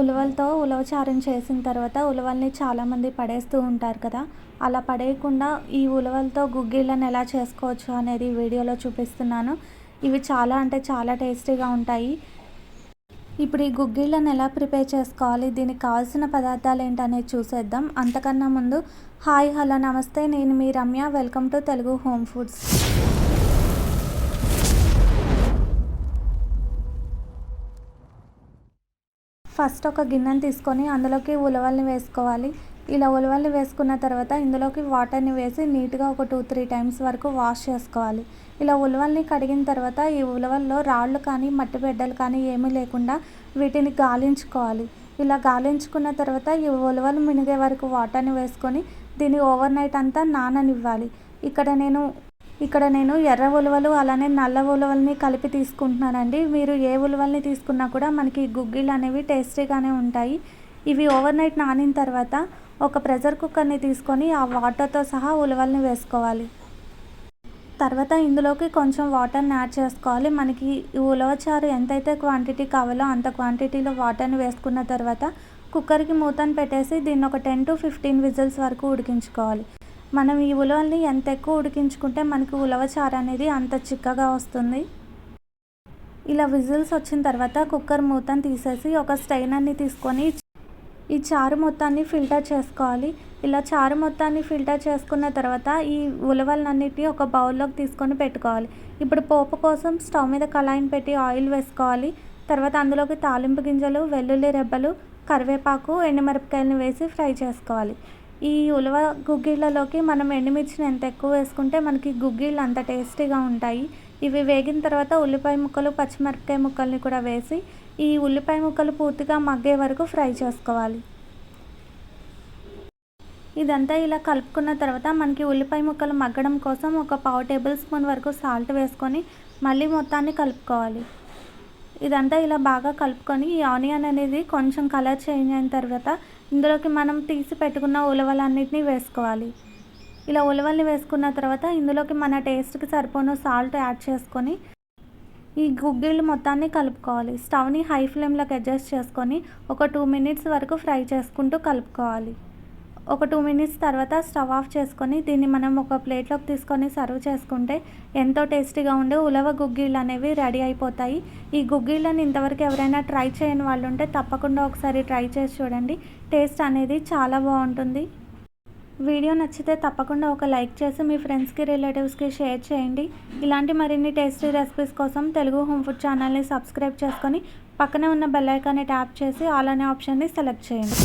ఉలవలతో ఉలవచారం చేసిన తర్వాత ఉలవల్ని చాలామంది పడేస్తూ ఉంటారు కదా. అలా పడేయకుండా ఈ ఉలవలతో గుగ్గిళ్ళని ఎలా చేసుకోవచ్చు అనేది వీడియోలో చూపిస్తున్నాను. ఇవి చాలా అంటే చాలా టేస్టీగా ఉంటాయి. ఇప్పుడు ఈ గుగ్గిళ్ళని ఎలా ప్రిపేర్ చేసుకోవాలి దీనికి కావాల్సిన పదార్థాలు ఏంటనేది చూసేద్దాం. అంతకన్నా ముందు హాయ్ హలో నమస్తే. నేను మీ Ramya. Welcome to Telugu home foods. First ఒక గిన్నెని తీసుకొని అందులోకి ఉలవల్ని వేసుకోవాలి. ఇలా ఉలవల్ని వేసుకున్న తర్వాత ఇందులోకి వాటర్ని వేసి నీట్గా ఒక టూ త్రీ టైమ్స్ వరకు వాష్ చేసుకోవాలి. ఇలా ఉలవల్ని కడిగిన తర్వాత ఈ ఉలవల్లో రాళ్ళు కానీ మట్టి బిడ్డలు కానీ ఏమీ లేకుండా వీటిని గాలించుకోవాలి. ఇలా గాలించుకున్న తర్వాత ఈ ఉలవలు మినిగే వరకు వాటర్ని వేసుకొని దీన్ని ఓవర్ నైట్ అంతా నాననివ్వాలి. ఇక్కడ నేను ఇక్కడ నేను ఎర్ర ఉలవలు అలానే నల్ల ఉలవల్ని కలిపి తీసుకుంటున్నానండి. మీరు ఏ ఉలవల్ని తీసుకున్నా కూడా మనకి గుగ్గిళ్ళు అనేవి టేస్టీగానే ఉంటాయి. ఇవి ఓవర్ నైట్ నానిన తర్వాత ఒక ప్రెషర్ కుక్కర్ని తీసుకొని ఆ వాటర్తో సహా ఉలవల్ని వేసుకోవాలి. తర్వాత ఇందులోకి కొంచెం వాటర్ని యాడ్ చేసుకోవాలి. మనకి ఉలవచారు ఎంతైతే క్వాంటిటీ కావాలో అంత క్వాంటిటీలో వాటర్ని వేసుకున్న తర్వాత కుక్కర్కి మూతను పెట్టేసి దీన్ని ఒక టెన్ టు ఫిఫ్టీన్ విజిల్స్ వరకు ఉడికించుకోవాలి. మనం ఈ ఉలవల్ని ఎంత ఎక్కువ ఉడికించుకుంటే మనకి ఉలవచారు అనేది అంత చిక్కగా వస్తుంది. ఇలా విజిల్స్ వచ్చిన తర్వాత కుక్కర్ మూతను తీసేసి ఒక స్టైనర్ని తీసుకొని ఈ చారు మొత్తాన్ని ఫిల్టర్ చేసుకోవాలి. ఇలా చారు మొత్తాన్ని ఫిల్టర్ చేసుకున్న తర్వాత ఈ ఉలవలన్నిటిని ఒక బౌల్లోకి తీసుకొని పెట్టుకోవాలి. ఇప్పుడు పోపు కోసం స్టవ్ మీద కళాయిని పెట్టి ఆయిల్ వేసుకోవాలి. తర్వాత అందులోకి తాలింపు గింజలు వెల్లుల్లి రెబ్బలు కరివేపాకు ఎండుమిరపకాయలను వేసి ఫ్రై చేసుకోవాలి. ఈ ఉలవ గుగ్గిళ్ళలోకి మనం ఎండుమిర్చిని ఎంత ఎక్కువ వేసుకుంటే మనకి గుగ్గిళ్ళు అంత టేస్టీగా ఉంటాయి. ఇవి వేగిన తర్వాత ఉల్లిపాయ ముక్కలు పచ్చిమిరపకాయ ముక్కల్ని కూడా వేసి ఈ ఉల్లిపాయ ముక్కలు పూర్తిగా మగ్గే వరకు ఫ్రై చేసుకోవాలి. ఇదంతా ఇలా కలుపుకున్న తర్వాత మనకి ఉల్లిపాయ ముక్కలు మగ్గడం కోసం ఒక పావు టేబుల్ స్పూన్ వరకు సాల్ట్ వేసుకొని మళ్ళీ మొత్తాన్ని కలుపుకోవాలి. ఇదంతా ఇలా బాగా కలుపుకొని ఈ ఆనియన్ అనేది కొంచెం కలర్ చేంజ్ అయిన తర్వాత ఇందులోకి మనం తీసి పెట్టుకున్న ఉలవలన్నిటిని వేసుకోవాలి. ఇలా ఉలవల్ని వేసుకున్న తర్వాత ఇందులోకి మన టేస్ట్కి సరిపోయిన సాల్ట్ యాడ్ చేసుకొని ఈ గుగ్గిళ్ళు మొత్తాన్ని కలుపుకోవాలి. స్టవ్ని హై ఫ్లేమ్లోకి అడ్జస్ట్ చేసుకొని ఒక టూ మినిట్స్ వరకు ఫ్రై చేసుకుంటూ కలుపుకోవాలి. ఒక టూ మినిట్స్ తర్వాత స్టవ్ ఆఫ్ చేసుకొని దీన్ని మనం ఒక ప్లేట్లోకి తీసుకొని సర్వ్ చేసుకుంటే ఎంతో టేస్టీగా ఉండే ఉలవ గుగ్గిళ్ళు అనేవి రెడీ అయిపోతాయి. ఈ గుగ్గిళ్ళని ఇంతవరకు ఎవరైనా ట్రై చేయని వాళ్ళు ఉంటే తప్పకుండా ఒకసారి ట్రై చేసి చూడండి. టేస్ట్ అనేది చాలా బాగుంటుంది. వీడియో నచ్చితే తప్పకుండా ఒక లైక్ చేసి మీ ఫ్రెండ్స్కి రిలేటివ్స్కి షేర్ చేయండి. ఇలాంటి మరిన్ని టేస్టీ రెసిపీస్ కోసం తెలుగు హోమ్ ఫుడ్ ఛానల్ని సబ్స్క్రైబ్ చేసుకొని పక్కనే ఉన్న బెల్ ఐకాన్ని ట్యాప్ చేసి ఆల్ అనే ఆప్షన్ని సెలెక్ట్ చేయండి.